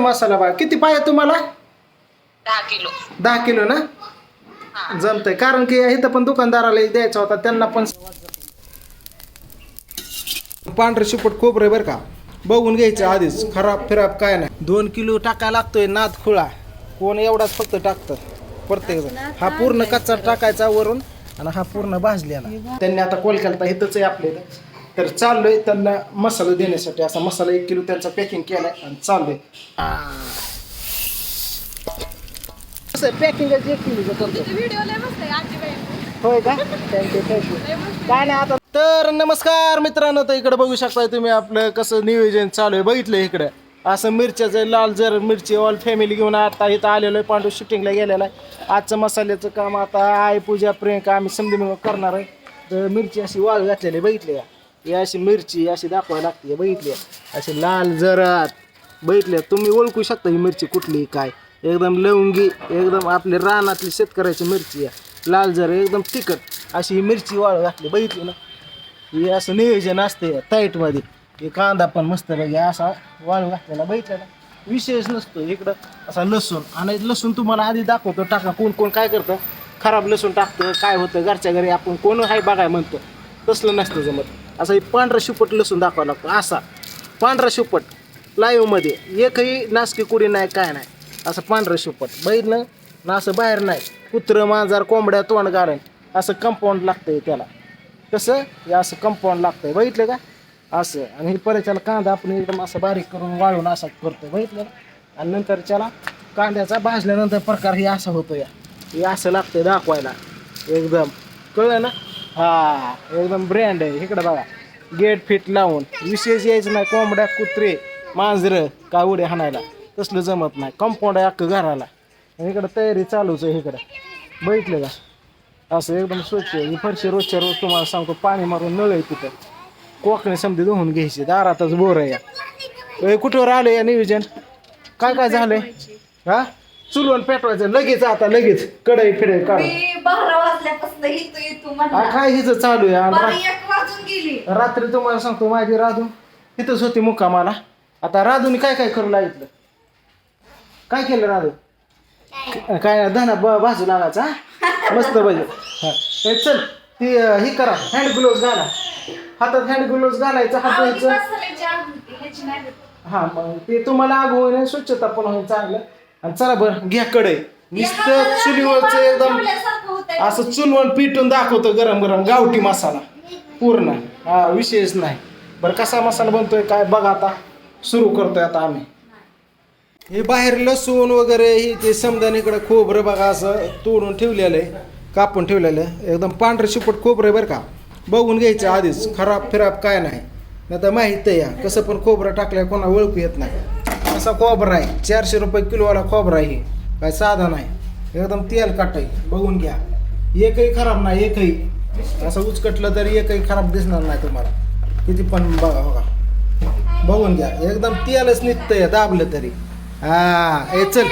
मसाला बघा किती पाहिजे तुम्हाला? दहा किलो. दहा किलो ना? जमतंय. कारण की इथं पण दुकानदाराला द्यायचा होता त्यांना पण पांढरं शिपट खोबरं बरं का? बघून घ्यायचं आधीच खराब फिराब काय नाही. दोन किलो टाकायला लागतोय नाद खुळा. कोण एवढाच फक्त टाकतं. प्रत्येक जण हा पूर्ण कच्चा टाकायचा वरून आणि हा पूर्ण भाजलेला. त्यांनी आता कॉल केला इथंच आहे आपल्याला तर चाललोय त्यांना मसाला देण्यासाठी. असा मसाला एक किलो त्यांचा पॅकिंग केलाय आणि चाललोय. पॅकिंग एक किलो करतो. होय का? थँक्यू थँक्यू काय नाही आता. तर नमस्कार मित्रांनो तर इकडे बघू शकताय तुम्ही आपलं कसं नियोजन चालू आहे. बघितलं इकडे. असं मिरच्याचं लाल जर मिरची ऑल फॅमिली घेऊन आता इथं आलेलो आहे. पांडू शूटिंगला गेलेला आहे. आजचं मसाल्याचं काम आता आई पूजा प्रियंका आम्ही समधी मिळून करणार आहे. तर मिरची अशी वाळ घातलेली आहे, बघितली का? ही अशी मिरची अशी दाखवायला लागते बघितली? का? अशी लाल जरात. बघितल्या तुम्ही ओळखू शकता ही मिरची कुठली काय? एकदम लवंगी एकदम आपली रानातली शेतकऱ्याची मिरची आहे. लाल जर एकदम तिखट. अशी ही मिरची वाळ घातली बघितली ना? हे असं नियोजन असते ताईटमध्ये हे कांदा पण मस्त बघा असा वाळू घातलेला बघितला ना? विशेष नसतो इकडं. असा लसूण. आणि लसूण तुम्हाला आधी दाखवतो टाका कोण कोण काय करतं. खराब लसूण टाकतं काय होतं घरच्या घरी आपण कोण आहे बघाय म्हणतो. तसलं नसतं जमत. असं हे पांढरा शिपट लसूण दाखवावा लागतो. असा. पांढरा शिपट. लाईव्हमध्ये एकही नासकी कुडी नाही काय नाही. असं पांढरं शिपट. बघितलं? ना असं बाहेर नाही. कुत्रं मांजार कोंबड्या तोंड गारण असं कंपाऊंड लागतंय त्याला. कसं? हे असं कंपाऊंड लागतंय. बघितलं का? असं. आणि हे परत त्याला कांदा आपण एकदम असं बारीक करून वाळून असा करतो बघितलं? का आणि नंतर त्याला कांद्याचा भाजल्यानंतर प्रकार हे असा होतो या हे असं लागतंय दाखवायला. एकदम. कळलं ना? हा एकदम ब्रँड आहे. इकडं बघा गेट फिट लावून. विशेष यायचं नाही कोंबड्या कुत्रे मांजरं का उड्या हाणायला. तसलं जमत नाही. कंपाऊंड आहे अख्खं घराला. आणि इकडं तयारी चालूच आहे इकडं. बघितलं का? असं एकदम स्वच्छ आहे. फरशी रोजच्या रोज तुम्हाला सांगतो पाणी मारून नळ आहे तिथं. कोकणी समधी धुवून घ्यायची. दारातच बोर आहे या. कुठं कुठवर आलं या नियोजन? काय काय झालंय? हा? चुलवण पेटवायचं. लगेच आता लगेच. कढई फिराई काढ मी बारा वाजल्यापासून येतो म्हणला काय हिचं चालू आहे? आणि बारा रा- एक वाजून गेली. रात्री तुम्हाला सांगतो माझी राधू तिथंच होती मुक्कामाला आता राधूने काय काय करू लागितलं काय केलं राधू काय? धना ब भाजू लागायचा हा? मस्त पाहिजे हा. ए, चल ती अं, ही करा हँड ग्लोव्ह घाला. हातात हँड ग्लोव्ह घालायचं हात आवडी धुवायचं. मसाल्याची आवडती, ह्याची नाही. आवडत. हा मग ते तुम्हाला आग स्वच्छता पण होईल चांगलं. आणि चला बरं घ्या कढई. नुसतं चुलीवरचं एकदम. असं चुलवण पिटून दाखवतो गरम गरम गावठी मसाला. पूर्ण. हा विशेष नाही. बरं कसा मसाला बनतोय काय बघा आता. सुरू करतोय आता आम्ही. हे बाहेर लसूण वगैरे हे ते समजा इकडं खोबरं बघा असं तोडून ठेवलेलं आहे. कापून ठेवलेलं आहे. एकदम पांढरं शिपट खोबरं बरं का. बघून घ्यायचं आधीच. खराब फिराब काय नाही. नाही तर माहीत आहे या. कसं पण खोबरं टाकलं कोणा ओळखू येत नाही. असा खोबरा आहे. चारशे रुपये किलोवाला खोबरा आहे काय साधा नाही. एकदम तेल काटाय बघून घ्या. एकही खराब नाही एकही. असं उचकटलं तरी एकही खराब दिसणार नाही तुम्हाला. किती पण बघा बघा. बघून घ्या. एकदम तेलच निघतंय दाबलं तरी. हा ए चल.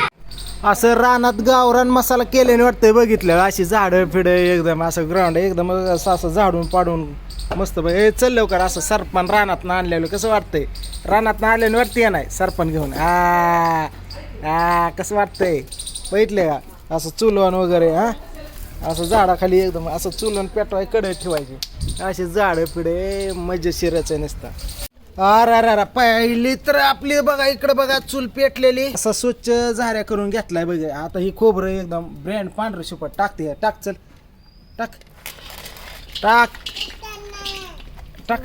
असं रानात गावरान मसाला केल्याने वाटतंय बघितलं. अशी झाडं फिडं एकदम असं ग्राउंड एकदम असं असं झाडून पाडून मस्त बघ ए चल लवकर असं सरपण रानात आणलेलं कसं वाटतंय? रानात आणल्याने वाटते या नाही सरपण घेऊन. आ आ कसं वाटतंय? बघितले का? असं चुलवण वगैरे हा? असं झाडाखाली एकदम असं चुलून पेटवायकडे ठेवायची. असे झाडं पिढे मजेशीरच नसतं. अरे अरे अरे पहिली तर आपली बघा इकडं बघा चूल पेटलेली. असं स्वच्छ झाऱ्या करून घेतलाय बघा. आता ही खोबरं एकदम ब्रँड पांढरं शिपट टाकते. टाक चल. टाक. टाक. टाक.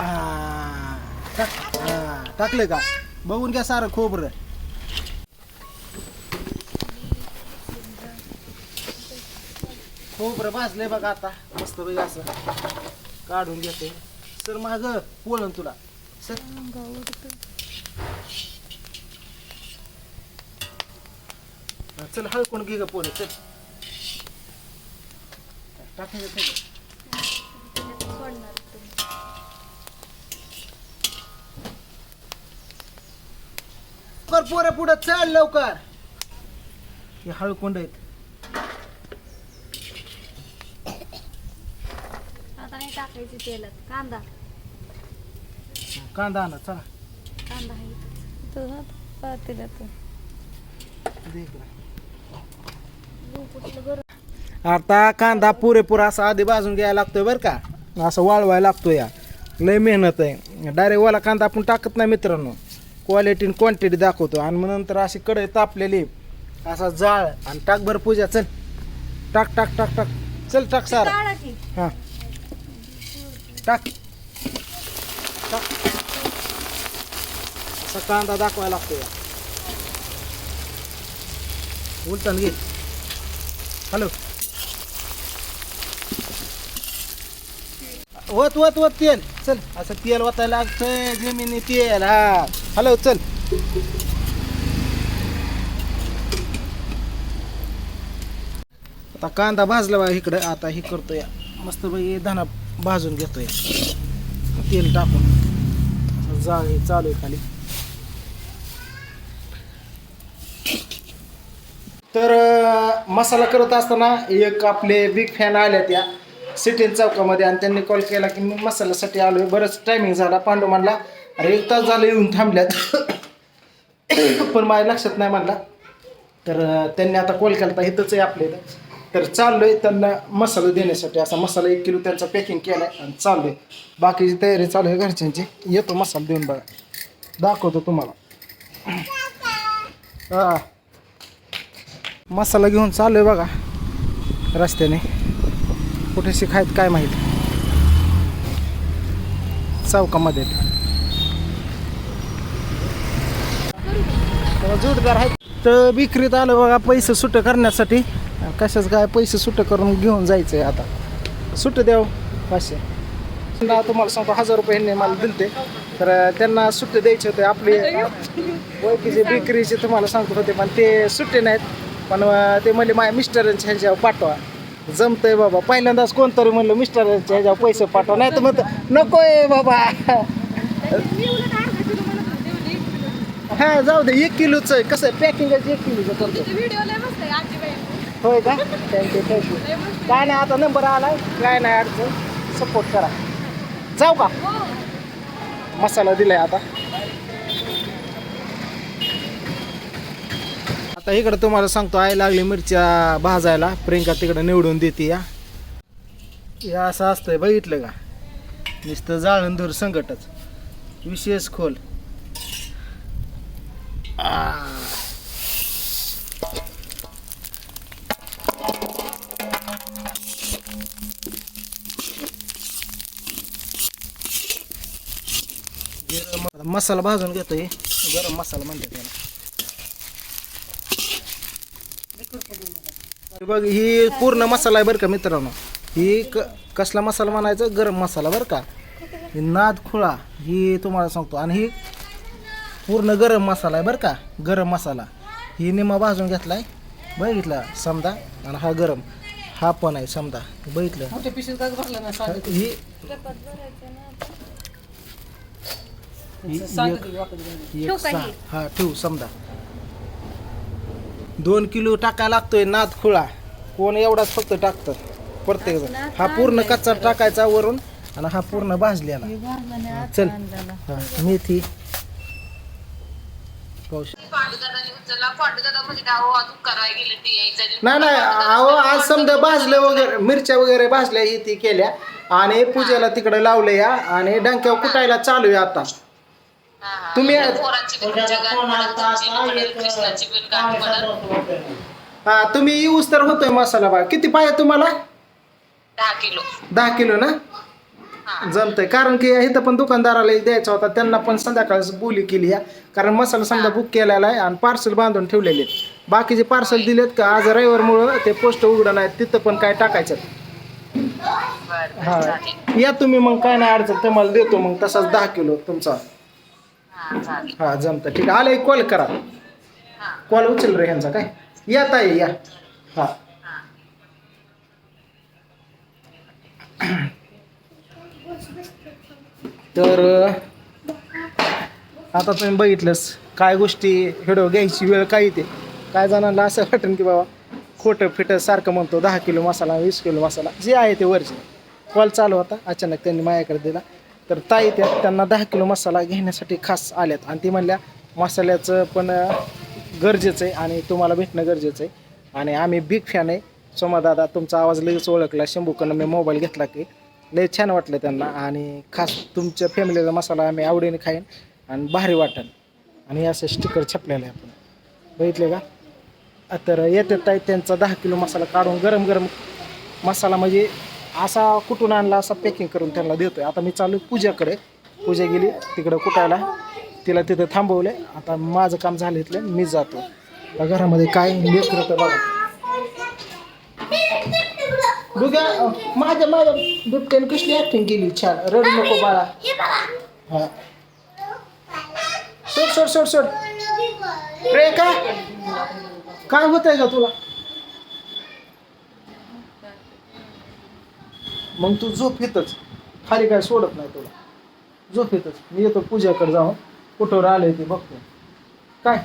हा, टाक. हा, टाकलं का? बघून घ्या सारं खोबरं. खोबरं भाजलंय बघा आता. मस्त पैकी असं काढून घेते. सर माग बोलन तुला. सर. हा, चल हळकून घे ग पोन चल. टाकायचं सगळं. लवकर पोरं पुढं चल लवकर. हे हळकुंड आहेत. आता नाही टाकायची तेलात. कांदा. कांदा आणा चला. कांदा आहे. इथंच. तू ना पातेला तू आता कांदा पुरेपूर असा आधी भाजून घ्यायला लागतोय बरं का. असं वाळवायला लागतो या. लय मेहनत आहे. डायरेक्ट वाला कांदा आपण टाकत नाही मित्रांनो. क्वालिटी आणि क्वांटिटी दाखवतो. आणि मग नंतर अशी कढई तापलेली असा जाळ आणि टाक बरं पूजा. चल. टाक टाक टाक टाक. चल टाक सारा. हां. टाक. टाक. असा कांदा दाखवायला लागतो या उलटण घे. हॅलो. वत वत वत तेल. चल. असं तेल वतायला लागतंय जमिनी तेल. हा. हॅलो चल. आता कांदा भाजला बा इकडं. आता हे करतोय. मस्त बाई धना भाजून घेतोय. तेल टाकून. जा हे चालू आहे खाली. तर मसाला करत असताना एक आपले बिग फॅन आल्या त्या सिटीन चौकामध्ये आणि त्यांनी कॉल केला की मी मसाल्यासाठी आलोय. बरंच टायमिंग झाला. पांडू म्हणला अरे एक तास झालं येऊन थांबल्यात. पण माझ्या लक्षात नाही म्हणला. तर त्यांनी आता कॉल केला तर इथंच आहे आपल्या इथं. तर चाललोय त्यांना मसाला देण्यासाठी. असा मसाला एक किलो त्यांचा पॅकिंग केलाय आणि चाललोय. बाकीची तयारी चालू आहे घरच्यांची. येतो मसाला देऊन बघा. दाखवतो तुम्हाला. हा. मसाला घेऊन चाललोय बघा. रस्त्याने. कुठे शिकायत काय माहीत. चौकामध्ये. तेव्हा जोडदार आहेत. तर विक्रीत आलं बघा पैसे सुट करण्यासाठी. कशाच काय पैसे सुट करून घेऊन जायचं आहे आता. सुट द्याव पाचशे. तुम्हाला सांगतो हजार रुपये ह्यांनी मला दिलते. तर त्यांना सुट्टे द्यायचे होते आपले. ओळखीचे बेकरीचे तुम्हाला सांगतो होते पण ते सुट्टे नाहीत. पण ते म्हणले माझ्या मिस्टरांच्या ह्याच्यावर पाठवा. जमतंय बाबा. पहिल्यांदाच कोणतरी म्हणलं मिस्टरांच्या ह्याच्यावर पैसे पाठवा. नाही तर म्हणतं नकोय बाबा. हा जाऊ दे एक किलोचं आहे. कसं आहे पॅकिंगच एक किलोचं करतो. व्हिडिओ लय मस्त आहे आजी बाई होय का? थँक्यू थँक्यू काय नाही आता नंबर आलाय. काय नाही अडचण. सपोर्ट करा. जाऊ का? मसाला दिलाय आता. आता इकडं तुम्हाला सांगतो आई लागली मिरच्या भाजायला. प्रियंका तिकडं निवडून देते या. हे असं असतंय बघितलं का? नुसतं जाळून धूर संकटच. विशेष खोल. मसाला भाजून घेतोय. गरम मसाला म्हणतात त्याला. बघ ही पूर्ण मसाला आहे बरं का मित्रांनो. ही क कसला मसाला म्हणायचं? गरम मसाला बरं का. नाद खुळा ही तुम्हाला सांगतो. आणि ही पूर्ण गरम मसाला आहे बरं का? गरम मसाला. ही निमा भाजून घेतलाय. बघितला? समजा. आणि हा गरम. हा पण आहे समजा. बघितलं? ही ही एक- एक सहा. हा? ठेवू समजा. दोन किलो टाकायला लागतोय नाद खुळा. कोण एवढाच फक्त टाकतं? प्रत्येक जण. हा पूर्ण कच्चा टाकायचा वरून आणि हा पूर्ण भाजलेला. चल. हा मेथी. ते यायचं नाही नाही अहो आज समजा भाजलं वगैरे मिरच्या वगैरे भाजल्या ही ती केल्या. आणि पूजेला तिकडे लावले या. आणि डंक्यावर कुटायला चालू आहे आता. तुम्ही-. हा तुम्ही यूज तर होतोय मसाला बा किती पाहिजे तुम्हाला? दहा किलो. दहा किलो ना. जमतंय. कारण की इथं पण दुकानदाराला द्यायचा होता त्यांना पण संध्याकाळच बोली केली या. कारण मसाला समजा बुक केलेला आहे आणि पार्सल बांधून ठेवलेले आहेत. बाकीचे पार्सल दिलेत का आज रविवारमुळं ते पोस्ट उघडं नाही तिथं पण काय टाकायचं? हा. या तुम्ही मग काय नाही अडचण तुम्हाला देतो मग तसाच दहा किलो तुमचा. हा, जमतं. ठीक आहे. आलं कॉल करा. कॉल उचल रे ह्यांचा काय? या ताई या. हा. तर आता तुम्ही बघितलंस काय गोष्टी व्हिडिओ घ्यायची वेळ काय येते? काय जणांना असं वाटेल की बाबा खोटं फिटं सारखं म्हणतो दहा किलो मसाला वीस किलो मसाला जे आहे ते वरचे. कॉल चालू होता अचानक त्यांनी माझ्याकडे दिला. तर ताई त्या त्यांना दहा किलो मसाला घेण्यासाठी खास आल्यात. आणि ती म्हणल्या मसाल्याचं पण गरजेचं आहे आणि तुम्हाला भेटणं गरजेचं आहे. आणि आम्ही बिग फॅन आहे. सोमादादा तुमचा आवाज लगेच ओळखला. शंभूकडनं मी मोबाईल घेतला की. लय छान वाटलं त्यांना. आणि खास तुमच्या फॅमिलीचा मसाला आम्ही आवडीने खाईन आणि भारी वाटेल आणि हे असं स्टिकर छापलेलं आहे आपण. बघितले का? तर येते ताई त्यांचा दहा किलो मसाला काढून गरम गरम मसाला म्हणजे असा कुठून आणला असा पॅकिंग करून त्यांना देतोय. आता मी चालू आहे पूजाकडे. पूजा गेली तिकडं कुटायला. तिला तिथं थांबवले आता माझं काम झालं इथलं मी जातो. घरामध्ये काय लेकरं तर बघा. अं, माझ्या माझ्या बिबट्याने कसली ऍक्टिंग केली? छान. रडू नको बाळा. हा सोड सोड सोड सोड. रे काय काय होत आहे का तुला? मग तू झोप येतच खाली काय सोडत नाही तुला. झोप येतच मी येतो पूजाकडे जाऊन. कुठवर आले ते बघतो. काय?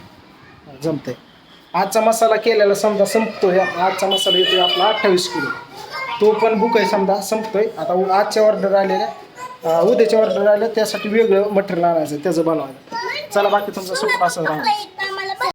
जमतंय. आजचा मसाला केलेला समजा संपतोय. आजचा मसाला येतोय आपला अठ्ठावीस किलो. तो पण बुक आहे समजा संपतोय. आता उ- आजच्या ऑर्डर आलेल्या उद्याच्या ऑर्डर आल्या त्यासाठी वेगळं मटेरियल आणायचं त्याचं बनवायचं चला बाकी तुमचं सुख असं राहणार